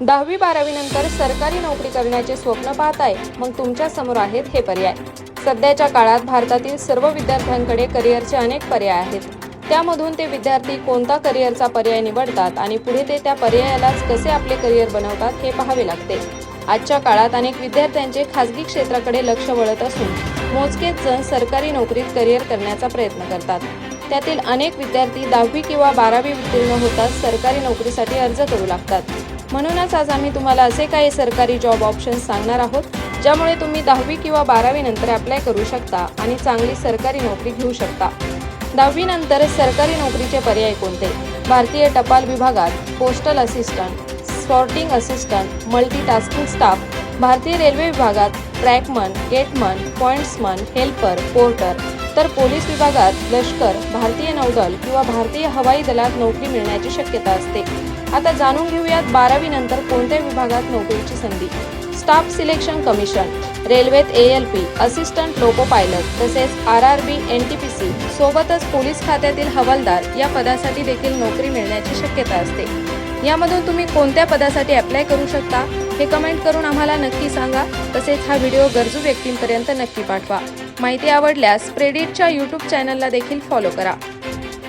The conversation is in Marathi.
दहावी बारावी नंतर सरकारी नोकरी करण्याचे स्वप्न पाहताय मग तुमच्यासमोर आहेत हे पर्याय. सध्याच्या काळात भारतातील सर्व विद्यार्थ्यांकडे करिअरचे अनेक पर्याय आहेत. त्यामधून ते विद्यार्थी कोणता करिअरचा पर्याय निवडतात आणि पुढे ते त्या पर्यायालाच कसे आपले करिअर बनवतात हे पाहावे लागते. आजच्या काळात अनेक विद्यार्थ्यांचे खासगी क्षेत्राकडे लक्ष वळत असून मोजकेच जण सरकारी नोकरीत करिअर करण्याचा प्रयत्न करतात. त्यातील अनेक विद्यार्थी दहावी किंवा बारावी उत्तीर्ण होताच सरकारी नोकरीसाठी अर्ज करू लागतात. म्हणूनच आज आम्ही तुम्हाला असे काही सरकारी जॉब ऑप्शन्स सांगणार आहोत ज्यामुळे तुम्ही दहावी किंवा बारावी नंतर अप्लाय करू शकता आणि चांगली सरकारी नोकरी घेऊ शकता. दहावी नंतर सरकारी नोकरीचे पर्याय कोणते? भारतीय टपाल विभागात postal assistant sorting assistant multitasking staff भारतीय रेल्वे विभागात trackman gateman pointsman helper porter तर पोलीस विभागात लष्कर भारतीय नौदल किंवा भारतीय हवाई दलात नोकरी मिळण्याची शक्यता असते. आता जाणून घेऊयात बारावी नंतर कोणत्या विभागात नोकरीची संधी. स्टाफ सिलेक्शन कमिशन रेल्वेत A L P assistant loco pilot तसेच R R B N T P C सोबतच पोलीस खात्यातील हवालदार या पदासाठी देखील नोकरी मिळण्याची शक्यता असते. यामधून तुम्ही कोणत्या पदासाठी अप्लाय करू शकता हे कमेंट करून आम्हाला नक्की सांगा. तसेच हा व्हिडिओ गरजू व्यक्तींपर्यंत नक्की पाठवा. माहिती आवडल्यास प्रेडिटच्या यूट्यूब चॅनलला देखील फॉलो करा.